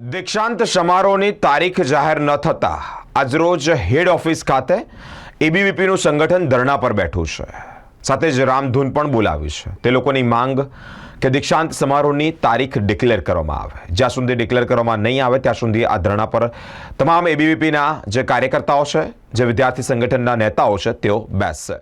દીક્ષાંત સમારોહની તારીખ જાહેર ન થતા આજરોજ હેડ ઓફિસ ખાતે એબીવીપીનું સંગઠન ધરણા પર બેઠું છે. સાથે જ રામધૂન પણ બોલાવી છે. તે લોકોની માંગ કે દીક્ષાંત સમારોહની તારીખ ડિક્લેર કરવામાં આવે. જ્યાં સુધી ડિક્લેર કરવામાં નહીં આવે, ત્યાં સુધી આ ધરણા પર તમામ એબીવીપીના જે કાર્યકર્તાઓ છે, જે વિદ્યાર્થી સંગઠનના નેતાઓ છે, તેઓ બેસશે.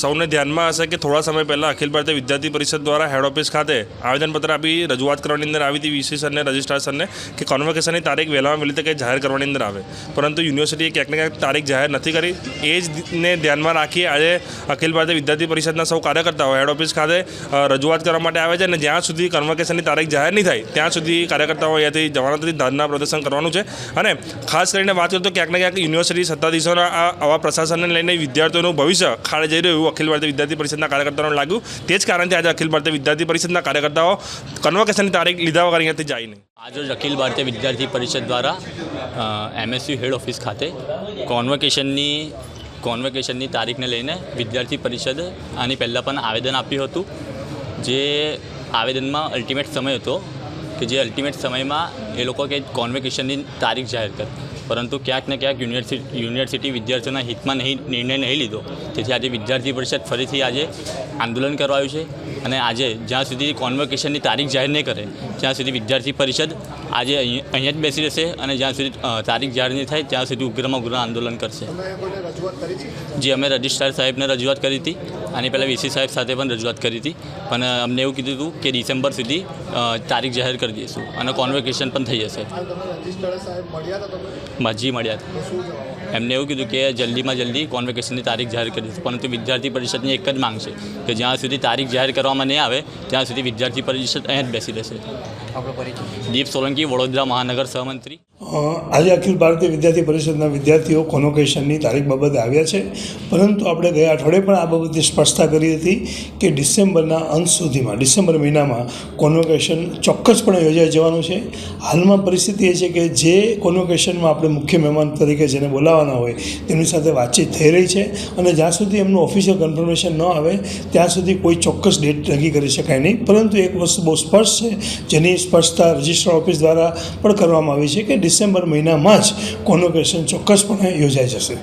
સૌને ધ્યાનમાં હશે કે થોડા સમય પહેલાં અખિલ ભારતીય વિદ્યાર્થી પરિષદ દ્વારા હેડ ઓફિસ ખાતે આવેદનપત્ર આપી રજૂઆત કરવાની અંદર આવી હતી વીસી સરને, રજિસ્ટ્રાર સરને, કે કોન્વોકેશનની તારીખ વહેલામાં વહેલી તકે જાહેર કરવાની અંદર આવે. પરંતુ યુનિવર્સિટીએ ક્યાંક ને ક્યાંક તારીખ જાહેર નથી કરી. એ જ ને ધ્યાનમાં રાખી આજે અખિલ ભારતીય વિદ્યાર્થી પરિષદના સૌ કાર્યકર્તાઓ હેડ ઓફિસ ખાતે રજૂઆત કરવા માટે આવે છે અને જ્યાં સુધી કન્વોકેશનની તારીખ જાહેર નહીં થાય, ત્યાં સુધી કાર્યકર્તાઓ અહીંયાથી જવાના નથી ધરના પ્રદર્શન કરવાનું છે. અને ખાસ કરીને વાત કરું તો ક્યાંક ને ક્યાંક યુનિવર્સિટી સત્તાધીશોના આવા પ્રશાસનને લઈને વિદ્યાર્થીઓનું ભવિષ્ય ખાડે જઈ રહ્યું, અખિલ ભારતીય વિદ્યાર્થી પરિષદના કાર્યકર્તાઓને લાગ્યું. તે જ કારણથી આજે અખિલ ભારતીય વિદ્યાર્થી પરિષદના કાર્યકર્તાઓ કન્વોકેશનની તારીખ લીધા વગર અહીંયાથી જાય નહીં આજરોજ અખિલ ભારતીય વિદ્યાર્થી પરિષદ દ્વારા એમએસયુ હેડ ઓફિસ ખાતે કોન્વોકેશનની કોન્વોકેશનની તારીખને લઈને વિદ્યાર્થી પરિષદ આની પહેલાં પણ આવેદન આપ્યું હતું. જે આવેદનમાં અલ્ટિમેટ સમય હતો કે જે અલ્ટિમેટ સમયમાં એ લોકો કે કોન્વોકેશનની તારીખ જાહેર કરે. પરંતુ ક્યાંક ને ક્યાંક યુનિવર્સિટી યુનિવર્સિટી વિદ્યાર્થીઓના હિતમાં નહીં, નિર્ણય નહીં લીધો. તેથી આજે વિદ્યાર્થી પરિષદ ફરીથી આજે આંદોલન કરવાયું છે અને આજે જ્યાં સુધી કોન્વોકેશનની તારીખ જાહેર નહીં કરે ત્યાં સુધી વિદ્યાર્થી પરિષદ આજે અહીં અહીંયા જ બેસી રહેશે અને જ્યાં સુધી તારીખ જાહેર નહીં થાય ત્યાં સુધી ઉગ્રમાં ઉગ્ર આંદોલન કરશે. જે અમે રજિસ્ટ્રાર સાહેબને રજૂઆત કરી હતી. આની પહેલાં વીસી સાહેબ સાથે પણ રજૂઆત કરી હતી. પણ અમને એવું કીધું હતું કે ડિસેમ્બર સુધી તારીખ જાહેર કરી દઈશું અને કોન્વોકેશન પણ થઈ જશે. મજી મળ્યા હતા એમને એવું કીધું કે જલ્દીમાં જલ્દી કોન્વોકેશનની તારીખ જાહેર કરી દઈશું. પરંતુ વિદ્યાર્થી પરિષદની એક જ માંગ છે કે જ્યાં સુધી તારીખ જાહેર કરવામાં નહીં આવે ત્યાં સુધી વિદ્યાર્થી પરિષદ અહીંયા જ બેસી રહેશે. દીપ સોલંકી વડોદરા મહાનગર સહમંત્રી. આજે અખિલ ભારતીય વિદ્યાર્થી પરિષદના વિદ્યાર્થીઓ કોન્વોકેશનની તારીખ બાબતે આવ્યા છે. પરંતુ આપણે ગયા અઠવાડિયે પણ આ બાબતે સ્પષ્ટતા કરી હતી કે ડિસેમ્બરના અંત સુધીમાં, ડિસેમ્બર મહિનામાં કોન્વોકેશન ચોક્કસપણે યોજાઈ જવાનું છે. હાલમાં પરિસ્થિતિ એ છે કે જે કોન્વોકેશનમાં આપણે મુખ્ય મહેમાન તરીકે જેને બોલાવવાના હોય તેમની સાથે વાતચીત થઈ રહી છે અને જ્યાં સુધી એમનું ઓફિશિયલ કન્ફર્મેશન ન આવે, ત્યાં સુધી કોઈ ચોક્કસ ડેટ નક્કી કરી શકાય નહીં. પરંતુ એક વસ્તુ બહુ સ્પષ્ટ છે, જેની સ્પષ્ટતા રજિસ્ટ્રાર ઓફિસ દ્વારા પણ કરવામાં આવી છે કે ડિસેમ્બર મહિનામાં જ કોન્વોકેશન ચોક્કસપણે યોજાઈ જશે.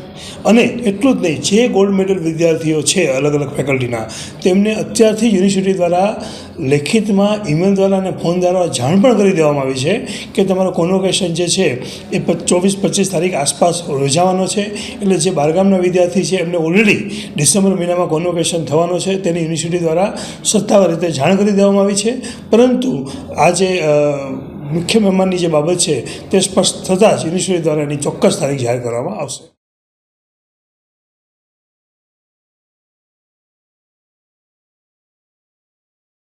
અને એટલું જ નહીં જે ગોલ્ડ મેડલ વિદ્યાર્થીઓ છે અલગ અલગ ફેકલ્ટીના તેમને અત્યારથી યુનિવર્સિટી દ્વારા લેખિતમાં ઈમેલ દ્વારા અને ફોન દ્વારા જાણ પણ કરી દેવામાં આવી છે કે તમારું કોન્વોકેશન જે છે એ ચોવીસ પચીસ તારીખ આસપાસ યોજાવાનો છે. એટલે જે બારગામના વિદ્યાર્થી છે એમને ઓલરેડી ડિસેમ્બર મહિનામાં કોન્વોકેશન થવાનો છે તેની યુનિવર્સિટી દ્વારા સત્તાવાર રીતે જાણ કરી દેવામાં આવી છે. પરંતુ આ જે અ, મુખ્ય મહેમાનની જે બાબત છે તે સ્પષ્ટ થતાં જ યુનિવર્સિટી દ્વારા એની ચોક્કસ તારીખ જાહેર કરવામાં આવશે.